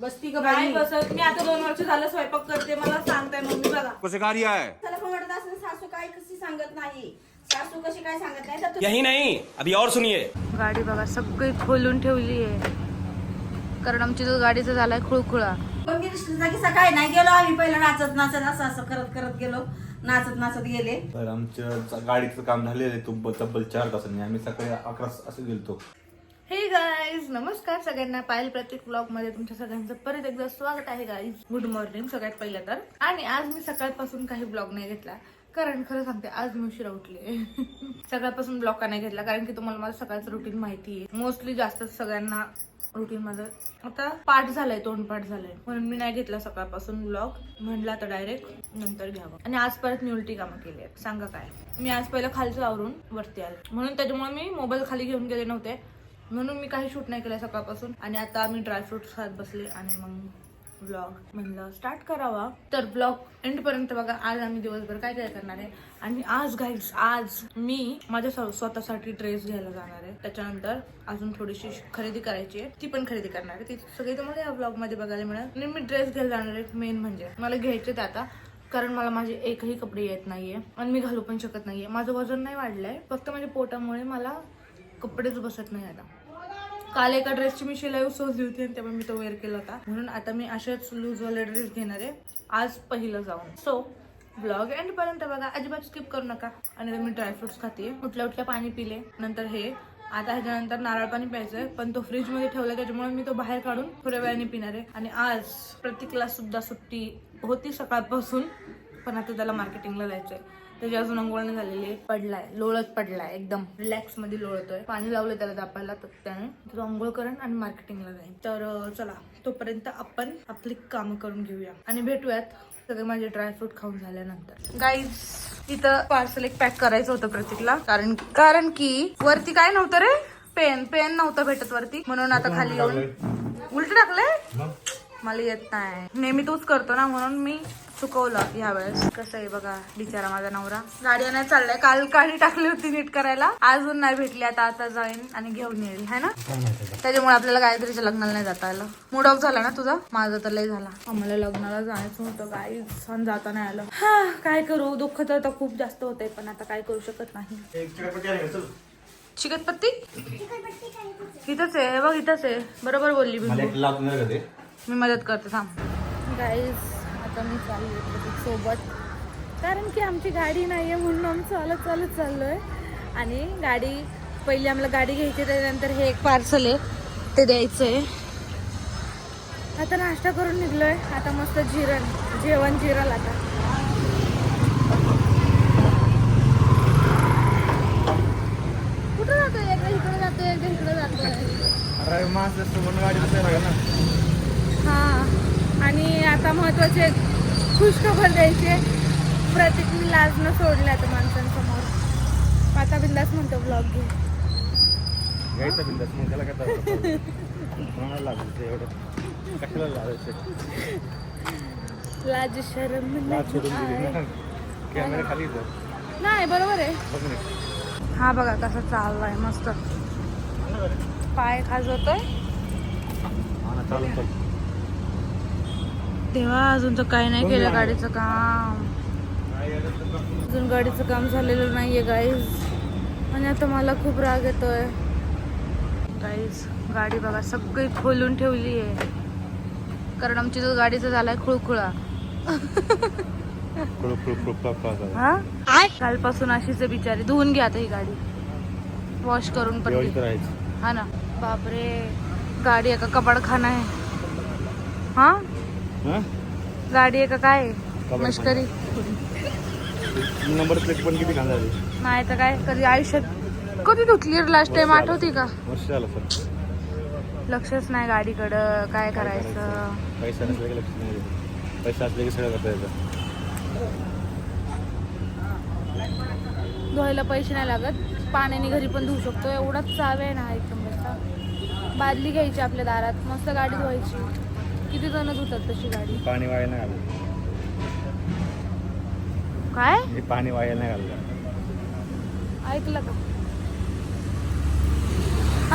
बसती का नाही बाई. बसत. मी आता दोन वर्ष झालं स्वयंपाक करते मला सांगताय मम्मी बघा. को सिखा रिया है त्याला पण वाटत असेल सासू काय कशी सांगत नाही. सासू कशी काय सांगत नाही तर यही नहीं. अभी और सुनिए. गाडी बघा सगळी खोलून ठेवली आहे. कारण आमची जो गाडीचा झालाय खुळखुळा. पण मी जागी सकाळी नाही गेलो. आम्ही पहिलं नाचत नाचत असं असं करत करत गेलो. नाचत नाचत गेले. तर आमच्या गाडीचं काम झालेलं आहे. तब्बल तब्बल चार तासांनी. आम्ही सकाळी अकरा असं गेलतो. हे गाईज नमस्कार सगळ्यांना. पायल प्रत्येक ब्लॉगमध्ये तुमच्या सगळ्यांचं परत एकदा स्वागत आहे गाईज गुड मॉर्निंग सगळ्यात पहिलं तर. आणि आज मी सकाळपासून काही ब्लॉग नाही घेतला कारण खरं सांगते आज मी उशिरा उठले सकाळपासून ब्लॉग का नाही घेतला कारण की तुम्हाला माझं सकाळचं रुटीन माहिती आहे. मोस्टली जास्त सगळ्यांना रुटीन माझं आता पाठ झालंय तोंड पाठ झालंय. म्हणून मी नाही घेतला सकाळपासून ब्लॉग म्हणला तर डायरेक्ट नंतर घ्यावं. आणि आज परत मी उलटी कामं केली आहेत. सांगा काय? मी आज पहिलं खालचं आवरून वरती आले. म्हणून त्याच्यामुळे मी मोबाईल खाली घेऊन गेले नव्हते. म्हणून मी काही शूट नाही केलं सकाळपासून. आणि आता मी ड्रायफ्रुट्स खात बसले आणि मग ब्लॉग म्हणलं स्टार्ट करावा. तर ब्लॉग एंडपर्यंत बघा आज आम्ही दिवसभर काय काय करणार आहे. आणि आज गाईज आज मी माझ्या स्वतःसाठी ड्रेस घ्यायला जाणार आहे. त्याच्यानंतर अजून थोडीशी खरेदी करायची आहे. ती पण खरेदी करणार आहे. ती सगळी तुम्हाला या ब्लॉगमध्ये बघायला मिळेल. आणि मी ड्रेस घ्यायला जाणार आहे मेन म्हणजे. मला घ्यायचे ते आता कारण मला माझे एकही कपडे येत नाहीये. आणि मी घालू पण शकत नाहीये. माझं वजन नाही वाढलंय. फक्त माझ्या पोटामुळे मला कपडेच बसत नाही आता. काल एका ड्रेसची मी शिलाई उसवली होती आणि तेव्हा मी तो वेअर केला होता. म्हणून आता मी अशाच लूजवाले ड्रेस घेणार आहे. आज पहिलं जाऊन. सो ब्लॉग एंड पर्यंत बघा. अजिबात स्किप करू नका. आणि मी ड्रायफ्रुट्स खाते. उठल्या उठल्या पाणी पिले. नंतर हे आता ह्याच्यानंतर नारळ पाणी प्यायचंय. पण तो फ्रीजमध्ये ठेवलाय त्याच्यामुळे मी तो बाहेर काढून थोड्या वेळाने पिणार आहे. आणि आज प्रत्येकला सुद्धा सुट्टी होती सकाळपासून. पण आता त्याला मार्केटिंगला जायचंय. त्याची अजून अंघोळ नाही झालेली. पडलाय लोळत पडलाय एकदम. रिलॅक्समध्ये लोळतोय. पाणी लावलं त्याला दापायला तर त्याने तो अंघोळ करेन आणि मार्केटिंगला जाईन. तर चला तोपर्यंत आपण आपली कामं करून घेऊया. आणि भेटूयात सगळे माझे ड्रायफ्रूट खाऊन झाल्यानंतर. गाईज इथं पार्सल एक पॅक करायचं होतं प्रतीकला. कारण कारण की वरती काय नव्हतं रे? पेन पेन नव्हतं भेटत वरती. म्हणून आता खाली येऊन उलट टाकलंय. मला येत नाही. नेहमी तूच करतो ना म्हणून मी चुकवलं या वेळेस कसं आहे बघा बिचारा माझा नवरा. गाडी नाही चाललाय. काल गाडी टाकली होती नीट करायला. अजून नाही भेटली. आता आता जाईन आणि घेऊन येईल. है ना? त्याच्यामुळे आपल्याला गायत्रीच्या लग्नाला नाही जाता आलं. मूड ऑफ झाला ना तुझा? माझा तर लय झाला. आम्हाला लग्नाला जायचं होतं काही सण जाता नाही आलं. हा काय करू? दुःख तर आता खूप जास्त होतंय पण आता काय करू शकत नाही. चिकटपत्ती इथंच आहे. हे बघ इथंच आहे. बरोबर बोलली मी मदत करते थांब. गाईज आता मी चालली आहे सोबत. कारण की आमची गाडी नाही आहे म्हणून आम्ही चालत चालत चाललो आहे आणि गाडी पहिली आम्हाला गाडी घ्यायची त्याच्यानंतर हे एक पार्सल आहे ते द्यायचं आहे आता नाश्ता करून निघलोय. आता मस्त जिरण जेवण जिरल आता. कुठं एकदा इकडे एकदा इकडे हा. आणि आता महत्त्वाचे खुशखबर द्यायचे. प्रतीकने लाज न सोडले आता माणसांसमोर. आता बिंदास म्हणतो ब्लॉग घे. घ्यायचा बिंदास मग त्याला काय तर कोणाला लागलं ते एवढं? कशाला लावायचं लाज शरम लाज सोडून दिली नाही. ना कॅमेरा खाली येतो. नाही बरोबर आहे. हा बघा कसा चाललाय मस्त. पाय खाजवतोय. चालून चालू तेव्हा अजून तर काही नाही केलं गाडीचं काम. अजून गाडीचं काम झालेलं नाहीये गाईज आणि आता मला खूप राग येतोय. गाईज गाडी बघा सगळी खोलून ठेवली आहे कारण आमची जो गाडीचा झालाय खुळखुळा. खुळू खुळू खुळू खुळू खुळू हा कालपासून अशीच आहे बिचारी धुवून घ्या आता ही गाडी वॉश करून पण हा ना बापरे गाडी एका कबाड खाना आहे हां गाडी आहे का काय. मश्करी नंबर प्लेट पण किती घाण झाली नाही तर काय कधी आयुष्यात कधी धुतली लास्ट टाइम आठवती का? वर्ष झालं सर. लक्षच नाही गाडीकडं काय करायचं? पैसा नसला की लक्ष नाही देत. पैसा असले की सगळं करता येतं. धुवायला पैसे नाही लागत. पाण्याने घरी पण धुवू शकतो. एवढाच चाव आहे ना एकदम बादली घ्यायची आपल्या दारात. मस्त गाडी धुवायची. किती जण धुतात तशी गाडी? पाणी वाया नाही घाललं काय? हे पाणी वाया नाही घाललं ऐकलं का?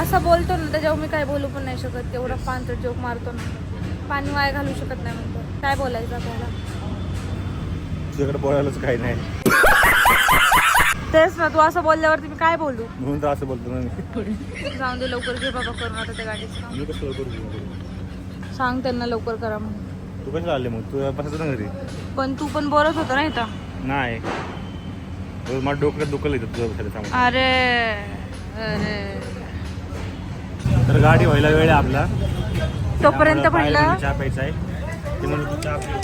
असं बोलतो ना त्याच्यावर मी काय बोलू पण नाही शकत तेवढा पांचट जोक मारतो ना. पाणी वाया घालू शकत नाही म्हणतो. काय बोलायचं आपल्याला? तुझ्याकडे बोलायलाच काही नाही. तेच ना तू असं बोलल्यावरती मी काय बोलू? म्हणून तर असं बोलतो ना मी. जाऊन दे लवकर घे बाबा करून आता त्या गाडीचं काम. मी कसं करू सांग त्यांना लवकर करा म्हणून. तू कसं आले मग? तू बसायचं ना घरी. पण तू पण बोलत होता ना इथं. नाही. रोज मला डोक्यात दुखल येतं तुझं बसायला अरे अरे. तर गाडी व्हायला वेळ आहे आपला. तोपर्यंत त्यामुळं म्हणलं? चहा प्यायचा आहे. ते म्हणलं तू चहा पिऊ.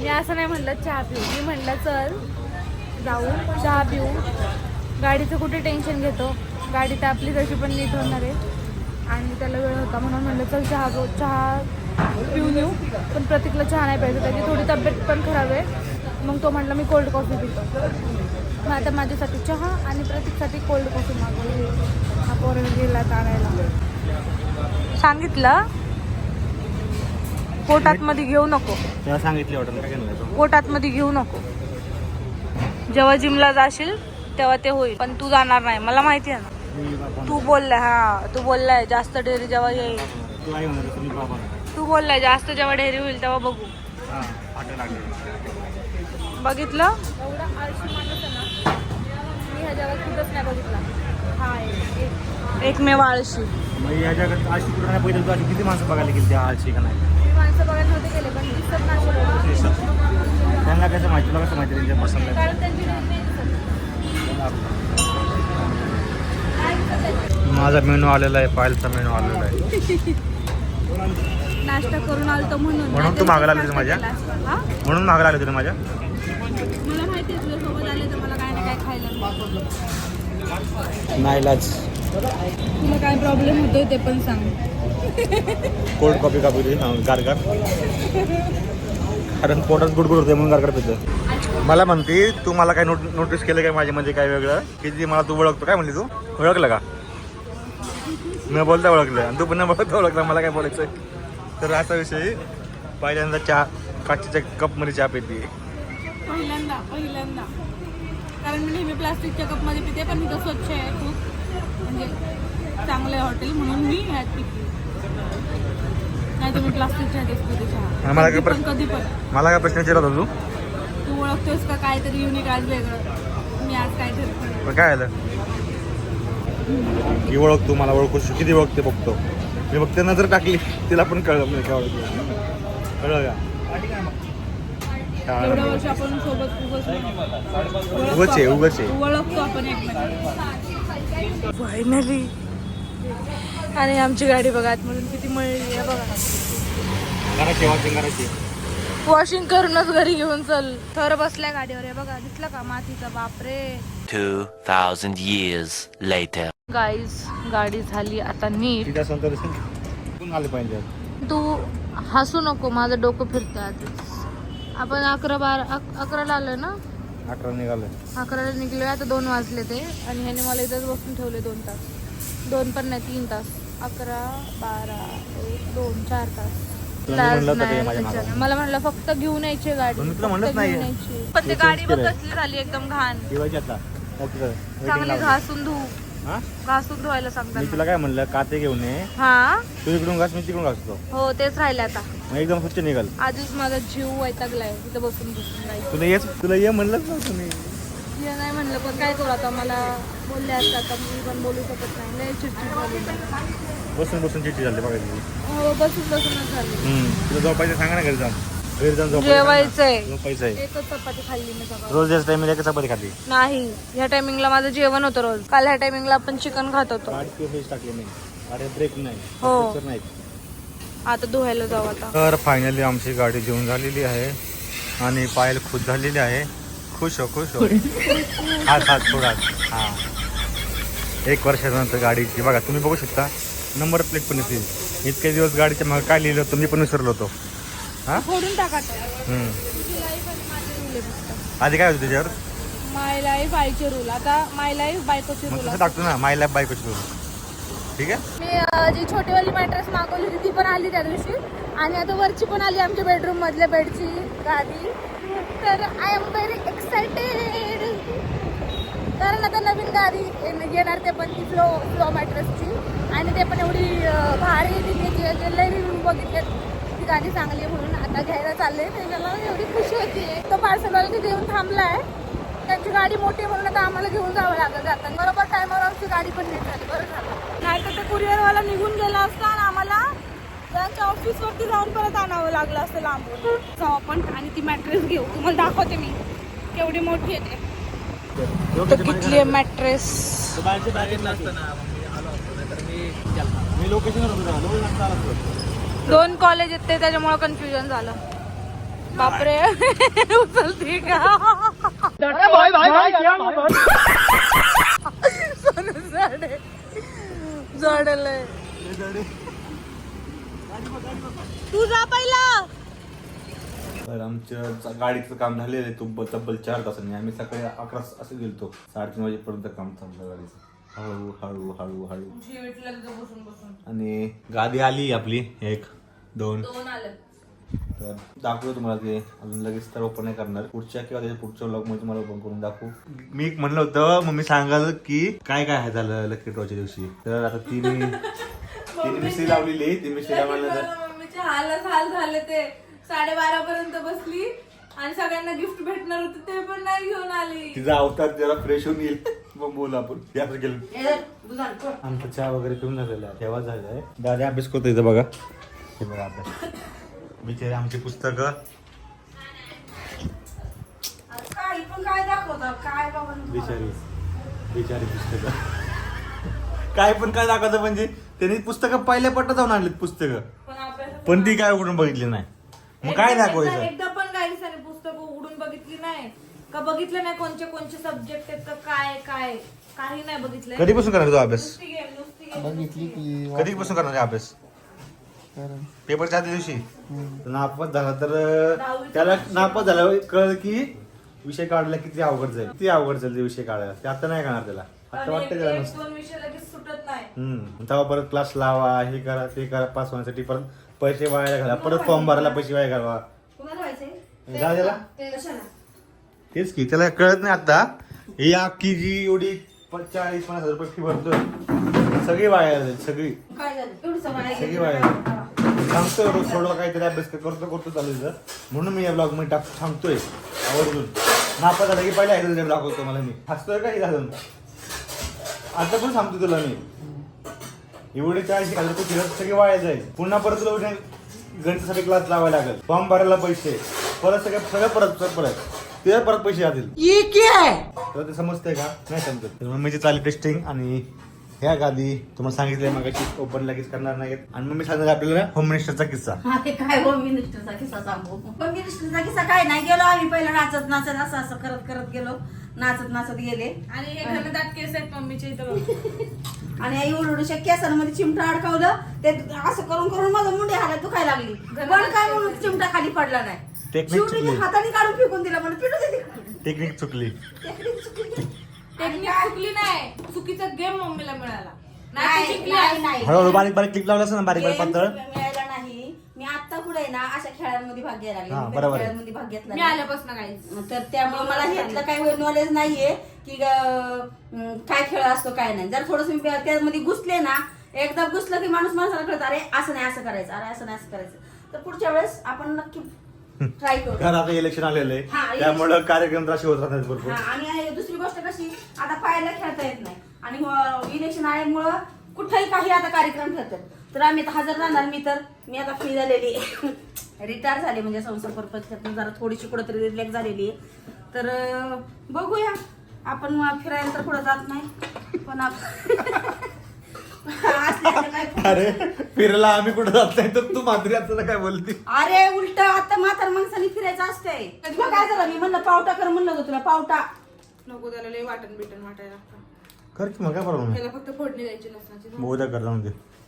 मी असं नाही म्हणलं चहा पिऊ. मी म्हणलं चल जाऊ चहा पिऊ. गाडीचं कुठे टेन्शन घेतो? गाडी तर आपली कशी पण नीट होणार आहे. आणि त्याला वेळ होता म्हणून म्हणलं चल चहा पिऊ चहा पिऊन येऊ. पण प्रतीकला चहा नाही पाहिजे त्याची थोडी तब्येत पण खराब आहे. मग तो म्हटला मी कोल्ड कॉफी पितो. मग आता माझ्यासाठी चहा आणि प्रतीकसाठी कोल्ड कॉफी मागवली. हा पोरं गेला आणायला. सांगितलं? पोटात मध्ये घेऊ नको. सांगितले पोटात मध्ये घेऊ नको. जेव्हा जिमला जाशील तेव्हा ते होईल. पण तू जाणार नाही. मला माहिती आहे ना. तू बोललाय हा तू बोललाय जास्त डेअरी जेव्हा येईल. तू बोललाय जास्त जेव्हा डेअरी होईल तेव्हा बघू. हां बघितलं? एवढा आळशी माणूस आहे ना मी ह्या जगात कुठंच नाही बघितला. हा एक एकमेव आळशी. किती माणसं बघायला गेली त्या आळशी का नाही? त्यांना कसं माहिती तुला कसं माहिती त्यांच्या पसंत आहे कारण त्यांची डेअरी नाही दिसत. माझा मेनू आलेला आहे पायलचा मेनू आलेला आहे. नाश्ता करून आलतो म्हणून. म्हणून तू मागायला आली होती माझ्या? हा म्हणून मागायला आले तुला माझ्या? मला माहिती आहे तुझ्या सोबत आले तर मला काय ना काय खायला मिळतं. नाईलाज तुला काय प्रॉब्लेम होतोय ते पण सांग. कोल्ड कॉफी कापू दे गारगार. कारण पोटात गुडगुड होते म्हणून गारगार पितं मला म्हणते तू मला काय नोट नोटीस केलं काय माझ्यामध्ये काय वेगळं? की ती मला तू ओळखतो काय म्हणली तू? ओळखलं का? न बोलता ओळखलं. आणि तू पण न बोलता ओळखलं. मला काय बोलायचं तर असा विषय. पहिल्यांदा चहा काचेच्या कपमध्ये चहा पिते. पहिल्यांदा पहिल्यांदा. कारण मी नेहमी प्लास्टिकच्या कपमध्ये पिते पण इथं स्वच्छ आहे खूप. म्हणजे चांगलं आहे हॉटेल म्हणून मी ह्यात पिते. नाही तुम्ही प्लास्टिकच्या ह्यातच पिते चहा. मला काय कधी पण प्रश्न- कधी पण. मला काय प्रश्न विचारत होता तू? तू ओळखतोस का? काहीतरी युनिक आज वेगळं. मी आज काय ठरतो पण काय आलं की ओळखतो मला ओळखू शक- किती ओळखते बघतो. मी फक्त नजर टाकली तिला पण कळलं नाही काय ओळखलं. कळलं का? उगाच आहे, उगाच आहे. ओळखतो. फायनली आणि आमची गाडी बघा आतमधून किती मळली आहे बघा. वॉशिंग करायची वॉशिंग करूनच घरी घेऊन चल. थर बसल्या गाडीवर आहे बघा दिसलं का मातीचा? बापरे. 2,000 years later. गाईज गाडी झाली आता नीट. पाहिजे तू हसू नको माझं डोकं फिरतं आधीच आपण अकरा बारा अक- अकराला आलोय ना? अकरा निघालं अकराला निघलोय आता दोन वाजले ते. आणि ह्याने मला इथंच बसून ठेवले दोन तास. दोन पण नाही तीन तास. अकरा बारा एक दोन चार तास. तुला मी लाज नाही माझ्या. मला म्हणलं फक्त घेऊन यायची गाडी. पण मी तुला फक्त म्हणत घेऊन नाहीये. यायची. पण ते गाडी बघ केलंय. कसली झाली एकदम घाण. दिवाळी आता ओके सर चांगली घासून धू. हा? घासून धुवायला मी सांगतात तुला काय म्हणलं काते घेऊन ये. हा? तू इकडून घास मी तिकडून घासतो हो तेच राहिले आता. मग एकदम स्वच्छ निघाल. आधीच माझा जीव वैतागलाय. तिथं बसून बसून तुला येच तुला ये म्हणलंच नव्हतं मी. हे नाही म्हणलं पण काय करू आता? मला बोलले असतात आता मी पण बोलू शकत नाही. लय चिडचिड झाली बसून बसून चिठ्ठी झाली बघायची हो बसून बसूनच झाली. तुला झोपायचं सांगा ना घरी जाऊन. घरी जाऊन झोपायचं जेवायचंय झोपायचं आहे. एकच चपाती खाल्ली मी सकाळ रोज याच टाइमला एकच चपाती खाते नाही ह्या टायमिंगला माझं जेवण होतं रोज. काल ह्या टायमिंगला आपण चिकन खात होतो. गाडी फेस टाकली नाही अरे ब्रेक नाही. हो. नाही. आता धुवायला जाऊ आता. तर फायनली आमची गाडी जेवून झालेली आहे आणि पायल खुश झालेली आहे. खुश हो खुश हो. हात हात थोडा हा. एक वर्षानंतर गाडीची बघा तुम्ही बघू शकता. नंबर प्लेट पण येतील. इतके दिवस गाडीच्या मग काय लिहिलं होतं मी पण विसरलो होतो. हा? फोडून टाका. हम्म. तुझी लाईफ आणि माझे रूल आहे फक्त. आधी काय होतं त्याच्यावर? माय लाईफ आईचे रूल आता माय लाईफ बायकोचे मग रूल तसं टाकतो ना माय लॅब बाईक होतो ठीक आहे? मी अ, जी छोटीवाली मॅट्रेस मागवली होती ती पण आली त्या दिवशी. आणि आता वरची पण आली आमच्या बेडरूम मधल्या बेडची गादी. तर आय एम व्हेरी एक्सायटेड कारण आता नवीन गादी येण- येणार ते पण ती फ्लो फ्लो मॅट्रेसची आणि ते पण एवढी अं, भारी तिथे जे जे रिव्ह्यू बघितले गाडी चांगली आहे म्हणून आता घ्यायला चालले त्याच्याला एवढी खुशी होती. तो पार्सलवाला तिथे येऊन थांबलाय. त्यांची गाडी मोठी म्हणून आता आम्हाला घेऊन जावं लागत जातं बरोबर टायमावर आमची गाडी पण नाही झाली. बरं झालं. नाही तर ते कुरिअरवाला निघून गेला असता आणि आम्हाला त्यांच्या ऑफिसवरती जाऊन परत आणावं लागलं असतं लांबून. जाऊ आपण आणि ती मॅट्रेस घेऊ. तुम्हाला दाखवते मी. केवढी मोठी आहे ते. तर कितली आहे मॅट्रेस मी लोकेशन दोन कॉलेज आहेत ते त्याच्यामुळे कन्फ्युजन झालं. बापरे. उचलते का? तू जा पहिला. तर आमच्या गाडीचं काम झालेलं आहे तब्बल तब्बल चार तासांनी. आम्ही सकाळी अकरा असं गेलतो. साडेतीन वाजेपर्यंत काम थांबलं गाडीचं. हळू. हळू हळू हळू आणि गाडी आली आपली एक. दोन. तर दाखवतो तुम्हाला ते. अजून लगेच तर ओपन नाही करणार. पुढच्या किंवा त्याच्या पुढच्या ब्लॉगमध्ये तुम्हाला ओपन करून दाखवू. मी म्हणलं होतं मम्मी सांगाल की काय काय आहे झालं लकी ड्रॉच्या दिवशी. तर आता तिने तिने मिस्त्री लावलेली ती मिस्त्री लावल्यानंतर मम्मीचे हालच हाल झाले ते. साडेबारा पर्यंत बसली आणि सगळ्यांना गिफ्ट भेटणार होते ते पण नाही घेऊन आली. तिचा अवतार जरा फ्रेश होऊन येईल. मग बोलू आपण. याच गेलो. ए, दुधान कर. आमचा चहा वगैरे पिऊन झालेला आहे. तेव्हा झालेला आहे? दादा अभ्यास करतो इथं बघा. हे बघा अभ्यास बिचारे आमची पुस्तकं. काही पण काय दाखवतात काय बाबा? बिचारी बिचारी पुस्तकं. काय पण काय दाखवतं म्हणजे? त्यांनी पुस्तकं पहिल्या पट्टा जाऊन आणलीत पुस्तकं. पण अभ्यास पण ती काय? उघडून बघितली नाही. मग काय दाखवायचं? एकदा पण गाईसाने पुस्तक उघडून बघितली नाही. का बघितलं नाही कोणते कोणते सब्जेक्ट आहेत का काय काय? काही नाही बघितलंय. कधीपासून करणार तो अभ्यास? नुसती गेम नुसती गेम बघितली की कधीपासून करणार आहे अभ्यास? पेपरच्या आदल्या दिवशी? नापास झाला तर त्याला नापास झाला कळ की विषय काढला किती अवघड जाईल. किती अवघड जाईल ते विषय काढायला. ते आता नाही करणार त्याला. आता वाटतं त्याला एक नसतं दोन विषय लगेच सुटत नाही. हम्म. तेव्हा परत क्लास लावा हे करा ते करा पास होण्यासाठी परत पैसे वाया घाला परत फॉर्म भरायला पैसे वाया घालवा. जा त्याला. तेच की त्याला कळत नाही आता. ही अख्खी जी एवढी चाळीस पन्नास हजार रुपये फी भरतोय सगळी वाया जाईल सगळी. काय झालं? एवढी सगळं सगळी वाया सांगतोय रोज थोडं काहीतरी अभ्यास करतो करतो चालू आहे म्हणून मी या ब्लॉगमध्ये टाक थांबतोय आवर्जून. नापा झाला की पहिला एकदा दाखवतो मला मी. हसतोय का? हे झालं आता पण सांगतो तुला मी. एवढे चाळीस हजार रुपये फिरत सगळे वाया जाईल. पुन्हा परत तुला उद्या गणितासाठी क्लास लावायला लागेल. फॉर्म भरायला पैसे. परत सगळं सगळं परत परत परत. ते परत पैसे जातील तुला ते समजतंय का? नाही समजत. मम्मीची चालली टेस्टिंग आणि ह्या गादी तुम्हाला सांगितलंय मग ओपन लगेच करणार नाहीत. आणि मम्मी सांगणार आपल्याला होम मिनिस्टरचा किस्सा. हा ते काय होम मिनिस्टरचा किस्सा सांगू? होम मिनिस्टरचा किस्सा काय? नाही गेलो आम्ही पहिला नाचत नाचत असं असं करत करत गेलो. नाचत नाचत गेले. आणि हे घनदाट केस आहेत मम्मीचे इथं. बघ. आणि एवढ्या केसांमध्ये चिमटा अडकवलं. ते असं करून करून माझं मुंडे हातात दुखायला लागली. पण काय म्हणून चिमटा खाली पडला नाही? मी. हाताने काढून फेकून दिला म्हणून पिटू. टेक्निक चुकली. Technique चुकली. टेक्निक चुकली नाही. चुकीचा गेम मम्मीला मिळाला. नाही नाही ती जिंकली नाही, असती. नाही. हळूहळू बारीक बारीक क्लिप लावलं असं ना बारीक बारीक पातळ? मिळायला नाही. मी आता पुढे ना अशा खेळांमध्ये भाग घ्यायला लागले. हा, मी कधी बरोबर आहे. खेळांमध्ये भाग घेतला मी नाही. आल्यापासून काही. तर त्यामुळे मला ह्यातलं काही. नॉलेज नाहीये की अं, काय खेळ असतो काय नाही. जर थोडस मी त्यामध्ये घुसले ना एकदा घुसलं की माणूस माणसाला कळत अरे असं नाही असं करायचं. अरे असं नाही असं करायचं. तर पुढच्या वेळेस आपण नक्की ट्राय करू. घर आता इलेक्शन आलेलं हा, आहे election. त्यामुळं कार्यक्रम तर होत राहतात भरपूर. हा, आणि आहे दुसरी गोष्ट कशी आता पाहायला खेळता येत नाही. आणि इलेक्शन आल्यामुळं कुठेही काही आता कार्यक्रम ठरतात. तर आम्ही आता हजर राहणार मी तर मी आता फ्री झालेली रिटायर झाले म्हणजे संसार पर्पज जरा थोडीशी कुठंतरी रिलॅक्स झालेली आहे. तर अं, बघूया. आपण फिरायला तर पुढे जात नाही पण आप- असल्याचं काय अरे फिरला आम्ही कुठं जात नाही तर तू माधुरी आता काय बोलती? अरे उलट मग काय झालं? मी म्हणलं पावटा कर म्हणलं होतं तुला पावटा. नको त्याला लय वाटण बिटन वाटायला कर की मग काय प्रॉब्लेम आहे त्याला फक्त फोडणी द्यायची लसणाची दे.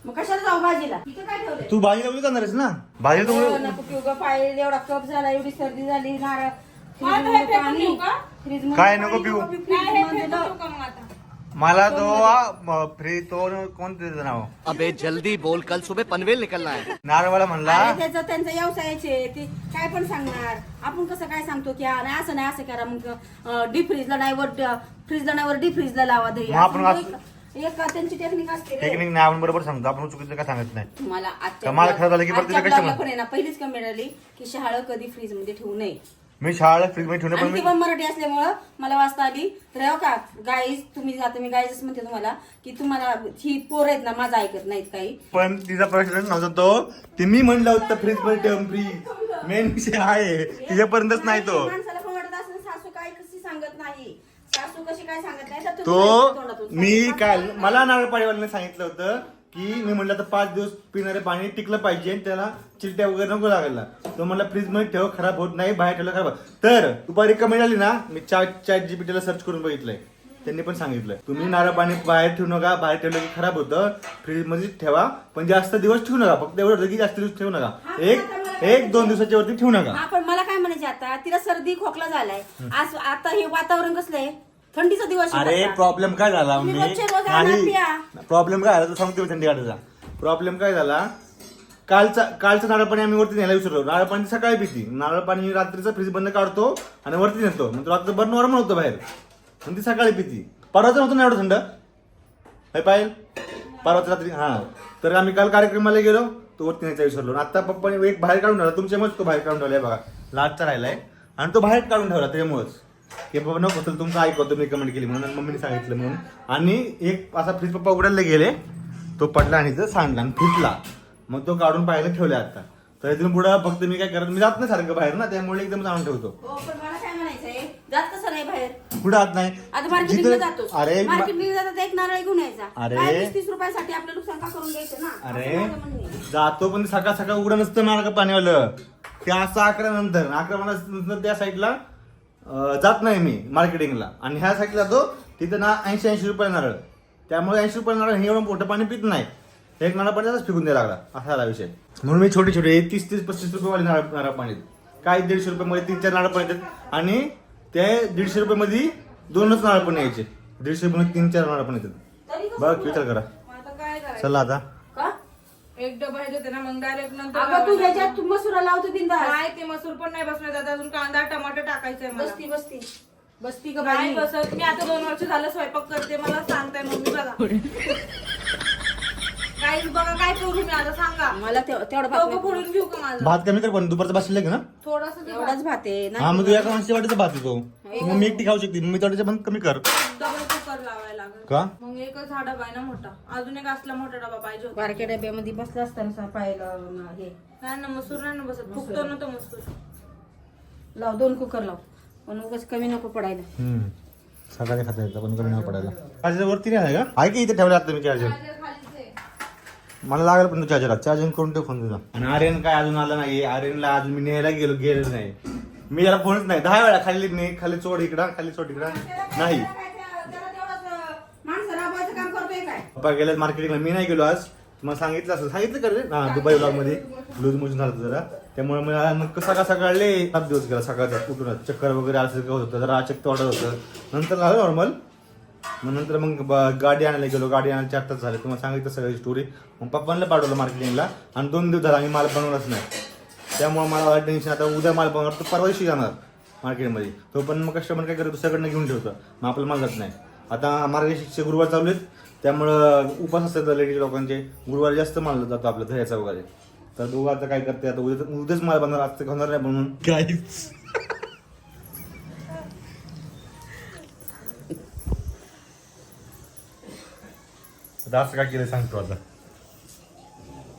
मग कशाला जाऊ भाजीला? इथं काय ठेवलंय? तू भाजी लावली जाणार आहेस ना? भाजी हो, तू नको पिऊ ग पाय एवढा कप झाला एवढी सर्दी झाली नारळ का? काय नको पिऊ? का आता? मला तो फ्री तो कोणते त्याचं नाव? अबे जल्दी बोल. कल सुबह पनवेल निकलना है. नारवाला म्हणला अरे त्याचं त्यांचं व्यवसायाचे ते. काय पण सांगणार. आपण कसं काय सांगतो की हा, नाही असं नाही असं करा. मग डीप फ्रीजला नाही वर फ्रीजला नाही वर डीप फ्रीजला लावा दही. मग आपण असं- एक त्यांची टेक्निक असते रे. टेक्निक नाही आपण बरोबर सांगतो. आपण चुकीचं काय सांगत नाही. तुम्हाला आजच्या कमाल खराब झालं की परत आजच्या पण आहे ना पहिलीच कमेंट आली की शहाळ कधी फ्रीजमध्ये ठेवू नये. मी शाळा फ्रीजमध्ये ठेवणं पण आणि मी ती पण मराठी असल्यामुळं मला वाचता आली. तर हो का गाईज तुम्ही आता मी गाईजच म्हणते तुम्हाला की तुम्हाला ही पोर आहेत ना माझं ऐकत नाहीत काही. पण तिचा प्रश्न नव्हता तो ते मी म्हणलं होतं फ्रीजमध्ये ठेवून फ्रीज मेन विषय आहे. तिच्यापर्यंतच नाही तो. माणसाला पण वाटत असेल सासू काय कशी सांगत नाही. सासू कशी काय सांगत नाही तर तुम्ही तो मी. काय मला नारळ पाणीवाल्याने सांगितलं होतं की मी म्हणलं तर पाच दिवस पिणारे पाणी टिकलं पाहिजे आणि त्याला चिलट्या वगैरे नको लागायला. तो म्हणला फ्रीजमध्ये ठेव खराब होत नाही बाहेर ठेवलं खराब. तर दुपारी कमेंट आली ना मी चॅट चॅट जीपीटीला सर्च करून बघितलंय. त्यांनी पण सांगितलं तुम्ही नारळ पाणी बाहेर ठेवू नका बाहेर ठेवलं की खराब होतं. फ्रीजमध्ये ठेवा पण जास्त दिवस ठेवू नका. फक्त एवढं की जास्त दिवस ठेवू नका. एक एक दोन दिवसाच्या वरती ठेवू नका. पण मला काय म्हणायचे आता? तिला सर्दी खोकला झालाय. आज आता हे वातावरण कसलं आहे? थंडीचा दिवस आहे अरे. प्रॉब्लेम काय झाला मी. प्रॉब्लेम काय झाला? तो सांगतो मी थंडी गाडीचा प्रॉब्लेम काय झाला? कालचा कालचं नारळ पाणी आम्ही वरती न्यायला विसरलो. नारळ पाणी सकाळी पिती. नारळ पाणी रात्रीचा फ्रीज बंद काढतो आणि वरती नेतो. मग रात्रभर नॉर्मल होतं बाहेर. आणि ती सकाळी पिती. परवाचं नव्हतं ना एवढं थंड? हे पाहिजे परवाच रात्री हा. तर आम्ही काल कार्यक्रमाला गेलो. तो वरती न्यायचा विसरलो. आता पप्पाने एक बाहेर काढून ठेवला. तुमच्यामुळेच तो बाहेर काढून ठेवलाय बघा. लाटचा राहिलाय. आणि तो बाहेर काढून ठेवला त्याच्यामुळेच. की बाबा नको तर तुमचं ऐकतो मी कमेंट केली म्हणून मम्मीने सांगितलं म्हणून. आणि एक असा फ्रीज पप्पा उघडायला गेले तो पडला आणि तो सांडला आणि फुटला. मग तो काढून पाहायला ठेवला आता. तर इथून पुढं फक्त मी काय करत मी जात नाही सारखं बाहेर ना त्यामुळे एकदम आणून ठेवतो. हो पण मला काय म्हणायचंय जात कसं नाही बाहेर? कुठं आत नाही? आता जिथं- जातो अरे मा- मार्केटिंगला जातात एक नारळ घेऊन यायचा. अरे. काय वीस तीस रुपयासाठी आपलं नुकसान का करून घ्यायचं ना? असं अरे. माझं म्हणणं आहे. जातो पण सकाळ सकाळ उघडं नसतं नारळ पाणीवालं ते असं अकरा नंतर अकरा नंतर त्या साईडला जात नाही मी मार्केटिंगला. आणि ह्या साईडला जातो तिथं ना ऐंशी ऐंशी रुपये नारळ. त्यामुळे ऐंशी रुपये नारळ हे एवढं मोठं पाणी पित नाही. एक नारळ पाणी फेकून द्यायला लागला. असा झाला विषय. म्हणून मी छोटे छोटे तीस तीस पस्तीस रुपये वाले नारळ नारळ पाणी काही दीडशे रुपये मध्ये तीन चार नारळ पाणी येतात आणि ते दीडशे रुपये मध्ये दोनच नारळ पण यायचे. दीडशे रुपये तीन चार नारळ पण येतात. बघ विचार करा. मग आता काय करायचं? चला आता. का? एक डबा हे देते ना मग डायरेक्ट नंतर अगं तू. ह्याच्यात मसुरा लावतो नाही ते मसूर पण नाही बसणार. अजून कांदा टाकायचंय मला. बसती बसती. बसती का नाही बाई? बसत. मी आता दोन वर्ष झालं स्वयंपाक करते. मला सांगताय मम्मी बघा. काही बघा काय करू मी आता? सांगा. मला ते- तेवढा भात डोकं नाही. फोडून घेऊ का माझं? भात कमी कर पण दुपारचा आहे ना? थोडस एवढाच भात आहे. हा ना मग तू एका माणसाच्या वाटेचा भात येतो. मग मी एकटी खाऊ शकते. मग मी तेवढ्याच्या पण कमी कर. डबल कुकर लावायला लागेल. का? मग एकच हा डबा आहे ना मोठा. अजून एक असला मोठा डबा पाहिजे होता. बारक्या डब्यामध्ये बसला असताना पाहिलं हे. नाही ना मसूर नाही ना बसत. फुकतो ना तो मसूर. लाव दोन कुकर लाव. पण उगाच कमी नको पडायला. हम्म. सकाळी खाता येतं पण कमी नाही पडायला. चार्जर वरती नाही आहे का? आहे की इथे ठेवले आता मी चार्जर मला लागेल पण चार्जर चार्जिंग करून ठेव फोन तुझा. आणि आर्यन काय अजून आला नाही? आर्यनला अजून मी न्यायला गेलो गेलो नाही. मी याला फोनच नाही. दहा वेळा खाली नाही खाली चोड इकडं खाली चोड इकडं नाही. माणसं राबवायचं काम करतोय काय? पप्पा गेले मार्केटिंगला मी नाही गेलो आज. मग सांगितलं असं सांगितलं का रे? हा दुबई ब्लॉगमध्ये लूज मोशन झालं होतं जरा. त्यामुळे मला मग सकाळ सकाळले सात दिवस गेला सकाळचा उठून चक्कर वगैरे आल्यासारखं होत होतं? जरा अचक्त वाटत होतं. नंतर झालं नॉर्मल मग नंतर मग गाडी आणायला गेलो. गाडी आणायला चार तास झाले. तुम्हाला सांगितलं सगळी स्टोरी मग पप्पांना पाठवलं मार्केटिंगला आणि दोन दिवस झाला आम्ही माल बनवलाच नाही. त्यामुळे मला टेन्शन आता उद्या माल बनवणार तर परवा दिवशी जाणार मार्केटमध्ये तो पण मग कस्टमर काय करतो दुसऱ्याकडनं घेऊन ठेवतं. मग आपल्याला माल जात नाही. आता मार्गशीर्षचे गुरुवार चालू आहेत. त्यामुळं उपास असतात लेडीज लोकांचे. गुरुवार जास्त माल जातो आपल्या दह्याचा वगैरे. तर दोघं आता काय करते आता उद्या उद्याच माल बनणार आज होणार नाही म्हणून काहीच. आता असं काय केलं सांगतो आता.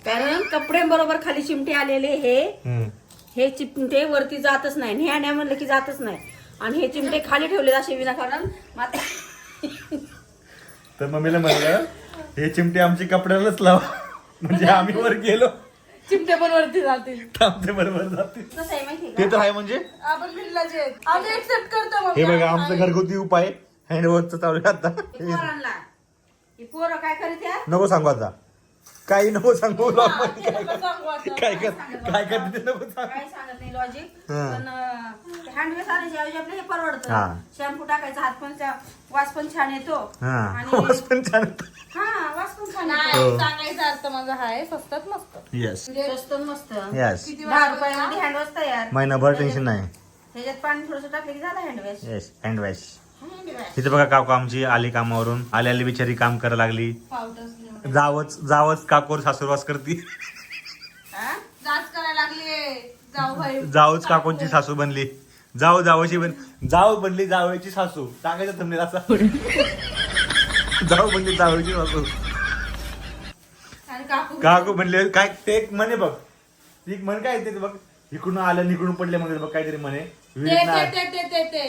कारण कपड्यांबरोबर खाली चिमटे आलेले हे हम्म. हे चिमटे वरती जातच नाही. न्याण्या म्हणलं की जातच नाही. आणि हे चिमटे खाली ठेवले असे विनाकारण. मात्र तर मम्मीला म्हणलं हे चिमटे आमची कपड्यालाच लावा. म्हणजे आम्ही वर गेलो. चिमटे पण वरती जातील. थांबते बरोबर जाते कसं आहे ते तर आहे म्हणजे? आपण आहेत. आम्ही एक्सेप्ट करतो मग. हे बघा आमचा घरगुती उपाय हँडवॉशचा चालू आहे आता. पोरांना ही पोरं काय नको सांगू आता. काही नको सांगू. vlog मध्ये काय सांगू आता. काय कर काय करते ते नको सांग. काय सांगत नाही लॉजिक हा. पण हँडवेस आल्याच्या ऐवजी आपलं हे हा. परवडतं. शॅम्पू टाकायचा हात पण चा- वास पण छान येतो. हा. आणि वास पण छान हा वास पण छान येतो. नाही सांगायचा अर्थ माझा हाय स्वस्तात मस्त. येस स्वस्त मस्त. येस दहा रुपयामध्ये हँडवॉश तयार? महिनाभर टेन्शन नाही. ह्याच्यात पाणी थोडस टाकलं की झालं हँडवॉश येस हँडवॉश इथे बघा काकू आमची आली कामावरून. आली आली बिचारी काम करायला लागली. पावडर जावच जावच काकूर सासूरवास करती. हा? जाच करायला लागली जाऊ भाई जाऊच काकूंची सासू बनली. जाऊ जावची बन जाऊ बनली जावळीची सासू. टाकायचं तुम्ही असा. जाऊ बनली जावळीची सासू. काकू काकू म्हणले काय ते एक म्हणे बघ. ती एक म्हण काय ते बघ. इकडून आलं आणि इकडून पडले म्हणजे बघ काहीतरी म्हणे. ते विहिरीत ते ते ते ते ते.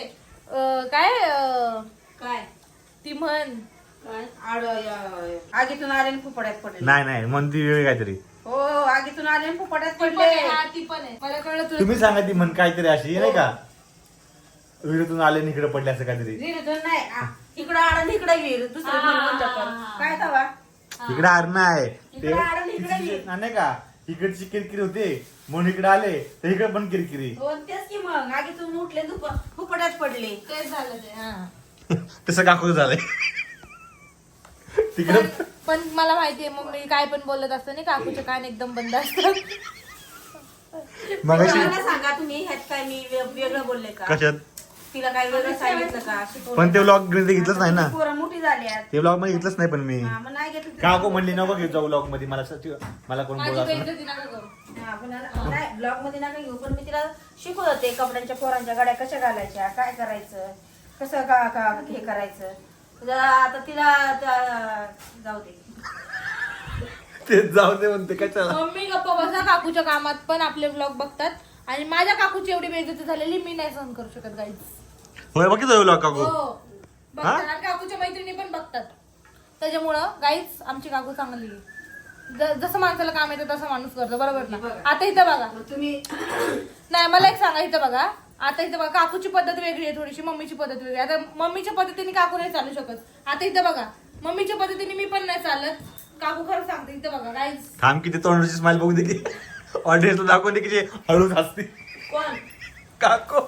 अं, काय अं, काय? ती म्हण. काय? आड- या- आगीतून आले आणि फुफड्यात पडले. नाही नाही म्हणती वेगळी काहीतरी. हो आगीतून आले आणि फुफड्यात ती पण पडले. आहे, हा, ती पण आहे. मला कळलं तुला तुम्ही सांगा ती म्हण काहीतरी अशी नाही का? विहिरीतून आले आणि इकडे पडले असं काहीतरी. विहिरीतून नाही. आ, इकडं आड आणि इकडे विहीर दुसरं विहीर. काय तवा? इकडे आरण आहे इकडे आणि. नाही का? इकडची किरकिरी होते. म्हणून इकडे आले तर इकडे पण किरकिरी. हो तेच की मग. आगीतून उठले दुप फुफड्यात पडले. तेच झालं ते हा. तसं काकू झालंय. तिकडे पण- पण मला माहितीये मम्मी काय पण बोलत असतं नाही काकूचे कान एकदम बंद असतात. मगाशी मला सांगा तुम्ही ह्यात काय मी वे- वेगळं बोलले का? कशात? तिला काय वेगळं सांगितलं का? शिकवलं पण ते का? व्लॉग घेतलंच नाही ना. पोरं मोठी झाली आहेत. ते व्लॉगमध्ये घेतलंच नाही पण मी. हा, मग नाही घेतलं तरी- काकू म्हणली नको घेत जाऊ व्लॉगमध्ये. मला सच्ची- मला कोण माझी बोला करू. हा, पण आता- नाही ब्लॉगमध्ये नका घेऊ पण मी तिला शिकवत होते कपड्यांच्या पोरांच्या गाड्या कशा घालायच्या काय करायचं कसं का का हे करायचं. जरा आता तिला त्या- जाऊ दे. ते जाऊ दे म्हणते कशाला? मम्मी गप्प बसा काकूच्या कामात पण आपले ब्लॉग बघतात. आणि माझ्या काकूची एवढी बेइज्जती झालेली मी नाही सहन करू शकत गाईज होय व्लॉग काकू. हो. बघतात. आणि काकूच्या मैत्रिणी पण बघतात. त्याच्यामुळं गाईच आमची काकू चांगली आहे. ज- जसं माणसाला काम येतं तसं माणूस करतो. बरोबर ना? आता इथं बघा. मग तुम्ही नाही मला एक सांगा इथं बघा. आता इथं बघा काकूची पद्धत वेगळी आहे थोडीशी मम्मीची पद्धत वेगळी आहे. आता मम्मीच्या पद्धतीने काकू नाही चालू शकत. आता इथं बघा. मम्मीच्या पद्धतीने मी पण नाही चालत. काकू खरं सांगते इथं बघा गाईज थांब किती तोंडाची स्माइल बघू दे की. ऑडियन्सला दाखवून दे की जे हळूच हसते. कोण? काकू.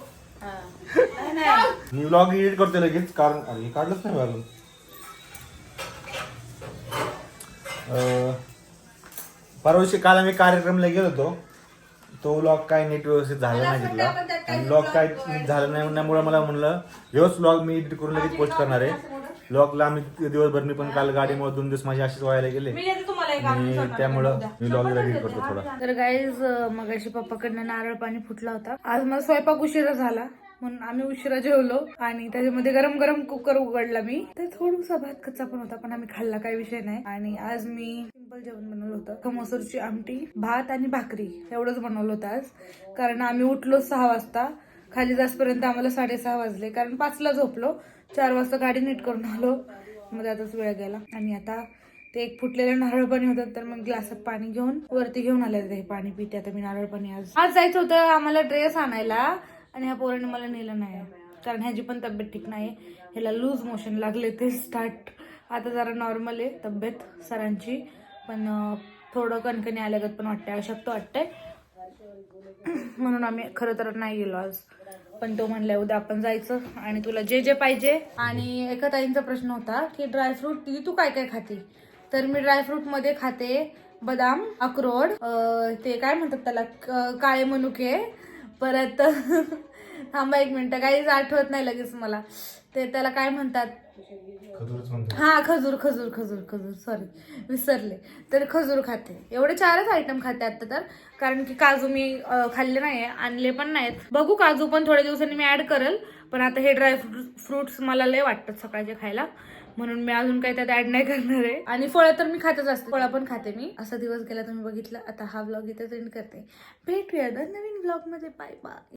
मी व्लॉग एडिट करते लगेच कारण अरे हे काढलंच नाही अजून अं, परवा दिवशी काल आम्ही कार्यक्रमला गेलो होतो. तो व्लॉग काय नीट व्यवस्थित झाला नाही तिथला. आणि व्लॉग काय नीट झालं नाही त्यामुळे मला म्हणलं ह्योच व्लॉग मी एडिट करून लगेच पोस्ट करणार आहे. व्लॉगला आम्ही दिवसभर मी पण काल गाडीमुळे दोन दिवस माझे असेच व्हायला गेले. मी देते तुम्हाला एक आणि त्यामुळं. मी व्लॉग एडिट करतो थोडा. तर गाईज मगाशी पप्पाकडनं नारळ पाणी फुटला होता. आज मला स्वयंपाक उशिरा झाला. म्हणून आम्ही उशिरा जेवलो आणि त्याच्यामध्ये गरम गरम कुकर उघडला मी. तर थोडासा भात कच्चा पण होता पण आम्ही खाल्ला काही विषय नाही. आणि आज मी सिंपल जेवण बनवलं होतं. मसूरची आमटी भात आणि भाकरी एवढंच बनवलं होतं आज. कारण आम्ही उठलो सहा वाजता. खाली जासपर्यंत आम्हाला साडेसहा वाजले कारण पाचला झोपलो. चार वाजता गाडी नीट करून आलो. मग आताच वेळ गेला. आणि आता ते एक फुटलेलं नारळ पाणी होतं तर मग ग्लासात पाणी घेऊन वरती घेऊन आले ते पाणी पिते. आता मी नारळ पाणी आज. आज जायचं होतं आम्हाला ड्रेस आणायला. आणि ह्या पोराने मला नेलं नाही. कारण ह्याची पण तब्येत ठीक नाही ह्याला लूज मोशन लागले ते स्टार्ट आता जरा नॉर्मल आहे तब्येत सरांची. पण थोडं कणकणी आल्यागत पण वाटतंय अशक्त वाटतंय. म्हणून आम्ही खरं तर नाही गेलो आज. पण तो म्हणलाय उद्या आपण जायचं आणि तुला जे जे पाहिजे. आणि एका ताईंचा प्रश्न होता की ड्रायफ्रूट तू काय काय खाते? तर मी ड्रायफ्रूटमध्ये खाते बदाम अक्रोड ते काय म्हणतात त्याला काळे मनुके परत थांबा एक मिनिट. काहीच आठवत नाही लगेच मला. ते त्याला काय म्हणतात? हा खजूर खजूर खजूर खजूर. सॉरी विसरले. तर खजूर खाते. एवढे चारच आयटम खाते आता तर. कारण की काजू मी खाल्ले नाही आणले पण नाहीत. बघू काजू पण थोड्या दिवसांनी मी ऍड करेल. पण आता हे ड्राय फ्रुट्स मला लय वाटतात सकाळचे खायला. म्हणून मी अजून काही त्यात ऍड नाही करणार आहे. आणि फळं तर मी खातच असते. फळं पण खाते मी. असा दिवस गेला तुम्ही बघितलं. आता हा ब्लॉग इथे एंड करते. भेटूया नवीन ब्लॉगमध्ये. Bye bye